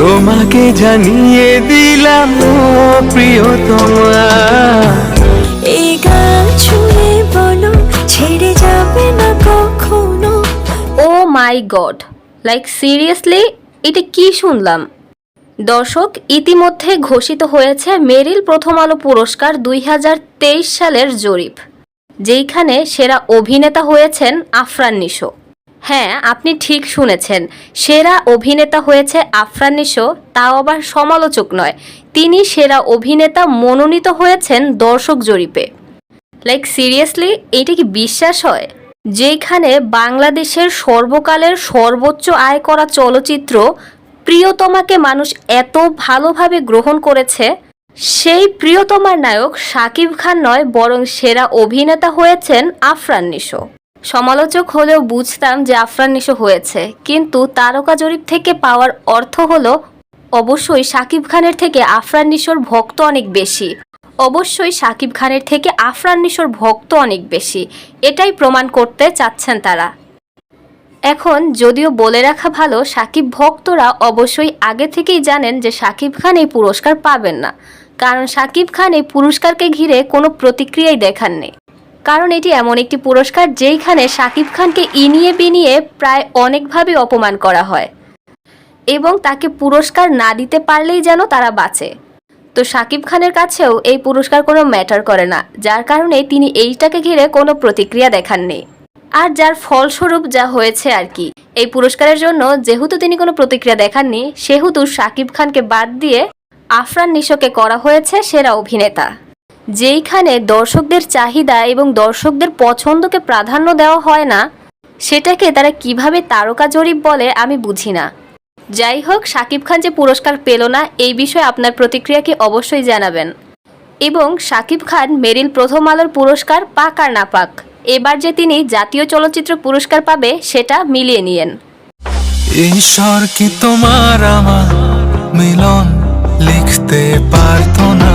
তোমাকে জানিয়ে দিলাম ও প্রিয়তমা। এই গান ছুঁয়ে বলো ছেড়ে যাবে না কখনো? Oh my god like seriously এটা কি শুনলাম? দর্শক ইতিমধ্যে ঘোষিত হয়েছে মেরিল প্রথম আলো পুরস্কার দুই হাজার তেইশ সালের জরিপ যেইখানে সেরা অভিনেতা হয়েছেন আফরান নিশো। হ্যাঁ আপনি ঠিক শুনেছেন। সেরা অভিনেতা হয়েছে আফরান নিশো, তাও আবার সমালোচক নয়। তিনি সেরা অভিনেতা মনোনীত হয়েছেন দর্শক জরিপে। লাইক সিরিয়াসলি এটা কি বিশ্বাস হয়? যেখানে বাংলাদেশের সর্বকালের সর্বোচ্চ আয় করা চলচ্চিত্র প্রিয়তমাকে মানুষ এত ভালোভাবে গ্রহণ করেছে, সেই প্রিয়তমার নায়ক শাকিব খান নয়, বরং সেরা অভিনেতা হয়েছেন আফরান নিশো। সমালোচক হলেও বুঝতাম যে আফরান নিশো হয়েছে। কিন্তু তারকা জরিপ থেকে পাওয়ার অর্থ হলো, অবশ্যই শাকিব খানের থেকে আফরান নিশোর ভক্ত অনেক বেশি। অবশ্যই শাকিব খানের থেকে আফরান নিশোর ভক্ত অনেক বেশি। এটাই প্রমাণ করতে চাচ্ছেন তারা। এখন যদিও বলে রাখা ভালো, সাকিব ভক্তরা অবশ্যই আগে থেকেই জানেন যে সাকিব খান এই পুরস্কার পাবেন না। কারণ সাকিব খান এই পুরস্কারকে ঘিরে কোনো প্রতিক্রিয়াই দেখাননি। কারণ এটি এমন একটি পুরস্কার যেইখানে সাকিব খানকে ইনিয়ে বিনিয়ে প্রায় অনেকভাবে অপমান করা হয়। এবং তাকে পুরস্কার না দিতে পারলেই যেন তারা বাঁচে। তো সাকিব খানের কাছেও এই পুরস্কার কোনো ম্যাটার করে না, যার কারণে তিনি এইটাকে ঘিরে কোনো প্রতিক্রিয়া দেখাননি। আর যার ফলস্বরূপ যা হয়েছে আর কি, এই পুরস্কারের জন্য যেহেতু তিনি কোনো প্রতিক্রিয়া দেখাননি, সেহেতু সাকিব খানকে বাদ দিয়ে আফরান নিশোকে করা হয়েছে সেরা অভিনেতা। যেইখানে দর্শকদের চাহিদা এবং দর্শকদের পছন্দকে প্রাধান্য দেওয়া হয় না, সেটাকে তারা কীভাবে তারকা জরিপ বলে আমি বুঝি না। যাই হোক, সাকিব খান যে পুরস্কার পেল না, এই বিষয়ে আপনার প্রতিক্রিয়াকে অবশ্যই জানাবেন। এবং সাকিব খান মেরিল প্রথম আলোর পুরস্কার পাক আর না পাক, এবার যে তিনি জাতীয় চলচ্চিত্র পুরস্কার পাবে, সেটা মিলিয়ে নিয়েন। ঈশ্বর কি তোমার আমার মিলন লিখতে না?